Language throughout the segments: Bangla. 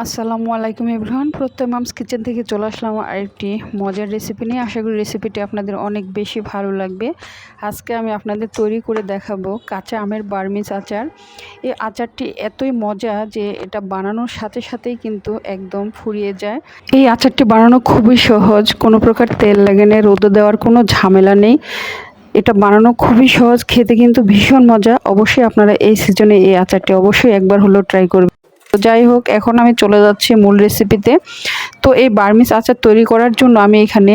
আসসালামু আলাইকুম এভরিওয়ান। প্রত্যেক মামস কিচেন থেকে চলে আসলাম আরেকটি মজার রেসিপি নিয়ে। আশা করি রেসিপিটি আপনাদের অনেক বেশি ভালো লাগবে। আজকে আমি আপনাদের তৈরি করে দেখাবো কাঁচা আমের বার্মিজ আচার। এই আচারটি এতই মজা যে এটা বানানোর সাথে সাথেই কিন্তু একদম ফুরিয়ে যায়। এই আচারটি বানানো খুবই সহজ। কোনো প্রকার তেল লাগে না, রোদে দেওয়ার কোনো ঝামেলা নেই। এটা বানানো খুবই সহজ, খেতে কিন্তু ভীষণ মজা। অবশ্যই আপনারা এই সিজনে এই আচারটি অবশ্যই একবার হলেও ট্রাই করবেন। তো যাই হোক, এখন আমি চলে যাচ্ছি মূল রেসিপিতে তো এই বার্মিস আচার তৈরি করার জন্য আমি এখানে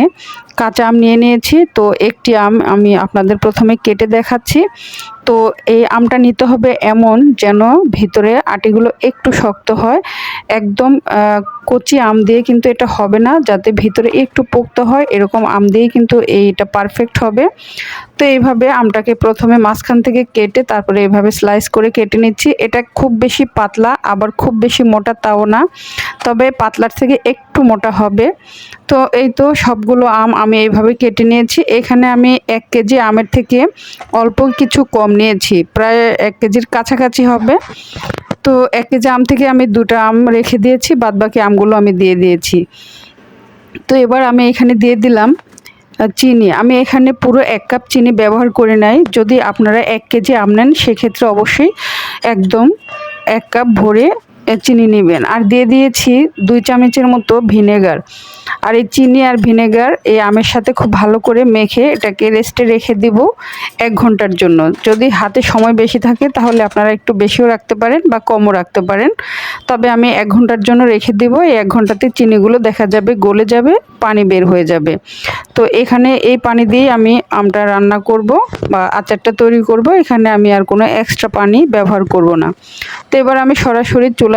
কাঁচা আম নিয়ে নিয়েছি। তো একটি আম আমি আপনাদের প্রথমে কেটে দেখাচ্ছি। তো এই আমটা নিতে হবে এমন যেন ভিতরে আটিগুলো একটু শক্ত হয়। একদম কচি আম দিয়ে কিন্তু এটা হবে না, যাতে ভিতরে একটু পোক্ত হয়, এরকম আম দিয়েই কিন্তু এইটা পারফেক্ট হবে। তো এইভাবে আমটাকে প্রথমে মাঝখান থেকে কেটে তারপরে এইভাবে স্লাইস করে কেটে নিচ্ছি। এটা খুব বেশি পাতলা, আবার খুব বেশি মোটা তাও না, তবে পাতলার থেকে একটু মোটা হবে। তো এই তো সবগুলো আম আমি এইভাবে কেটে নিয়েছি। এখানে আমি এক কেজি আমের থেকে অল্প কিছু কম নিয়েছি, প্রায় এক কেজির কাছাকাছি হবে। তো এক কেজি আম থেকে আমি দুটা আম রেখে দিয়েছি বাদ বাকি আমগুলো আমি দিয়ে দিয়েছি। তো এবার আমি এখানে দিয়ে দিলাম চিনি। আমি এখানে পুরো এক কাপ চিনি ব্যবহার করে নাই। যদি আপনারা এক কেজি আম নেন, সেক্ষেত্রে অবশ্যই একদম এক কাপ ভরে চিনি নেবেন। আর দিয়ে দিয়েছি দুই চামচের মতো ভিনেগার। আর এই চিনি আর ভিনেগার এই আমের সাথে খুব ভালো করে মেখে এটাকে রেস্টে রেখে দিব এক ঘণ্টার জন্য। যদি হাতে সময় বেশি থাকে তাহলে আপনারা একটু বেশিও রাখতে পারেন বা কমও রাখতে পারেন। তবে আমি এক ঘণ্টার জন্য রেখে দিব। এই এক ঘন্টাতে চিনিগুলো দেখা যাবে গলে যাবে, পানি বের হয়ে যাবে। তো এখানে এই পানি দিয়ে আমি আমটা রান্না করব বা আচারটা তৈরি করব। এখানে আমি আর কোনো এক্সট্রা পানি ব্যবহার করব না। তো এবার আমি সরাসরি চুলায়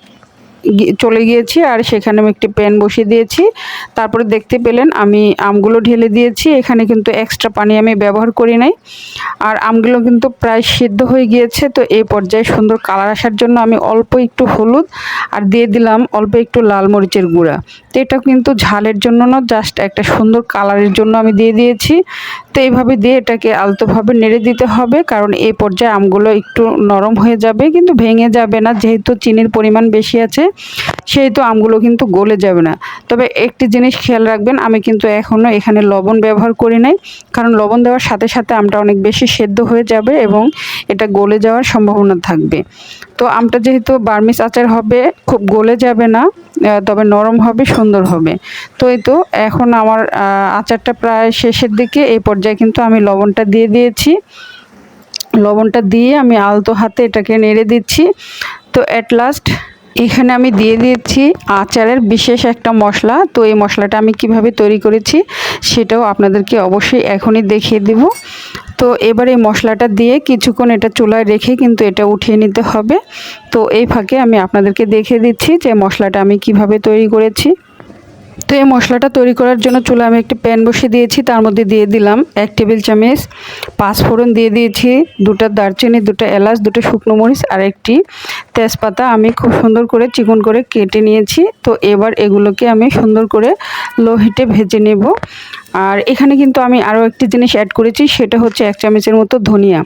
চলে গিয়েছি আর সেখানে আমি একটি প্যান বসিয়ে দিয়েছি। তারপরে দেখতে পেলেন আমি আমগুলো ঢেলে দিয়েছি। এখানে কিন্তু এক্সট্রা পানি আমি ব্যবহার করি নাই। আর আমগুলো কিন্তু প্রায় সিদ্ধ হয়ে গিয়েছে। তো এই পর্যায়ে সুন্দর কালার আসার জন্য আমি অল্প একটু হলুদ আর দিয়ে দিলাম অল্প একটু লাল মরিচের গুঁড়া। তো এটা কিন্তু ঝালের জন্য না জাস্ট একটা সুন্দর কালারের জন্য আমি দিয়ে দিয়েছি। তো এইভাবে দিয়ে এটাকে আলতোভাবে নেড়ে দিতে হবে, কারণ এই পর্যায়ে আমগুলো একটু নরম হয়ে যাবে, কিন্তু ভেঙে যাবে না, যেহেতু চিনির পরিমাণ বেশি আছে। সেই তো আমগুলো কিন্তু গলে যাবে না। তবে একটি জিনিস খেয়াল রাখবেন, আমি কিন্তু এখনও এখানে লবণ ব্যবহার করি নাই, কারণ লবণ দেওয়ার সাথে সাথে আমটা অনেক বেশি সেদ্ধ হয়ে যাবে এবং এটা গলে যাওয়ার সম্ভাবনা থাকবে। তো আমটা যেহেতু বার্মিস আচার হবে, খুব গলে যাবে না তবে নরম হবে, সুন্দর হবে। তো এই তো এখন আমার আচারটা প্রায় শেষের দিকে, এই পর্যায়ে কিন্তু আমি লবণটা দিয়ে দিয়েছি। লবণটা দিয়ে আমি আলতো হাতে এটাকে নেড়ে দিচ্ছি। তো অ্যাট লাস্ট এখানে আমি দিয়ে দিয়েছি আচারের বিশেষ একটা মশলা। তো এই মশলাটা আমি কীভাবে তৈরি করেছি সেটাও আপনাদেরকে অবশ্যই এখনই দেখিয়ে দেব। তো এবার এই মশলাটা দিয়ে কিছুক্ষণ এটা চুলায় রেখে কিন্তু এটা উঠিয়ে নিতে হবে। তো এই ফাঁকে আমি আপনাদেরকে দেখিয়ে দিচ্ছি যে মশলাটা আমি কীভাবে তৈরি করেছি। তো এই মশলাটা তৈরি করার জন্য চুলা আমি একটি প্যান বসিয়ে দিয়েছি, তার মধ্যে দিয়ে দিলাম এক টেবিল চামচ পাঁচফোড়ন দিয়ে দিয়েছি, দুটো দারচিনি, দুটো এলাচ, দুটো শুকনো মরিচ আর একটি তেজপাতা। আমি খুব সুন্দর করে চিকন করে কেটে নিয়েছি, তো এবার এগুলোকে আমি সুন্দর করে লো হিটে ভেজে নেব। আর এখানে কিন্তু আমি আরও একটি জিনিস অ্যাড করেছি, সেটা হচ্ছে এক চামচের মতো ধনিয়া।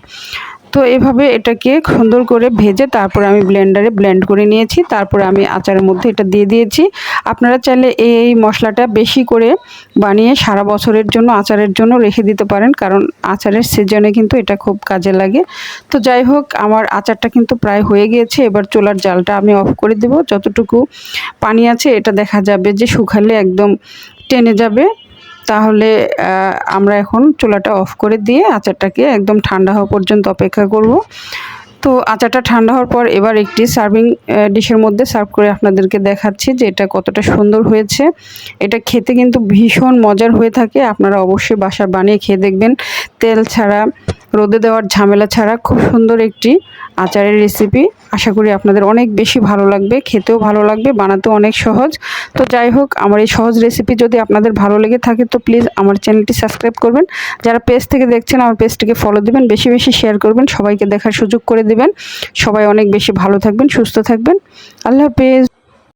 তো এভাবে এটাকে সুন্দর করে ভেজে তারপর আমি ব্লেন্ডারে ব্লেন্ড করে নিয়েছি। তারপর আমি আচারের মধ্যে এটা দিয়ে দিয়েছি। আপনারা চাইলে এই মশলাটা বেশি করে বানিয়ে সারা বছরের জন্য, আচারের জন্য রেখে দিতে পারেন। কারণ আচারের সিজনে কিন্তু এটা খুব কাজে লাগে। তো যাই হোক, আমার আচারটা কিন্তু প্রায় হয়ে গিয়েছে। এবার চোলার জালটা আমি অফ করে দেব। যতটুকু পানি আছে, এটা দেখা যাবে যে শুকালে একদম টেনে যাবে। তাহলে আমরা এখন চুলাটা অফ করে দিয়ে আচারটাকে একদম ঠান্ডা হওয়া পর্যন্ত অপেক্ষা করব। তো আচারটা ঠান্ডা হওয়ার পর এবার একটি সার্ভিং ডিশের মধ্যে সার্ভ করে আপনাদেরকে দেখাচ্ছি যে এটা কতটা সুন্দর হয়েছে। এটা খেতে কিন্তু ভীষণ মজার হয়ে থাকে। আপনারা অবশ্যই বাসা বানিয়ে খেয়ে দেখবেন। তেল ছাড়া রোদে দেওয়ার ঝামেলা ছাড়া খুব সুন্দর একটি আচারের রেসিপি আশা করি আপনাদের অনেক বেশি ভালো লাগবে, খেতেও ভালো লাগবে, বানাতেও অনেক সহজ। তো যাই হোক, আমার এই সহজ রেসিপি যদি আপনাদের ভালো লেগে থাকে, তো প্লিজ আমার চ্যানেলটি সাবস্ক্রাইব করবেন। যারা পেজ থেকে দেখছেন, আমার পেজটিকে ফলো দিবেন, বেশি বেশি শেয়ার করবেন, সবাইকে দেখার সুযোগ করে দিবেন। সবাই অনেক বেশি ভালো থাকবেন, সুস্থ থাকবেন। আল্লাহ হাফেজ।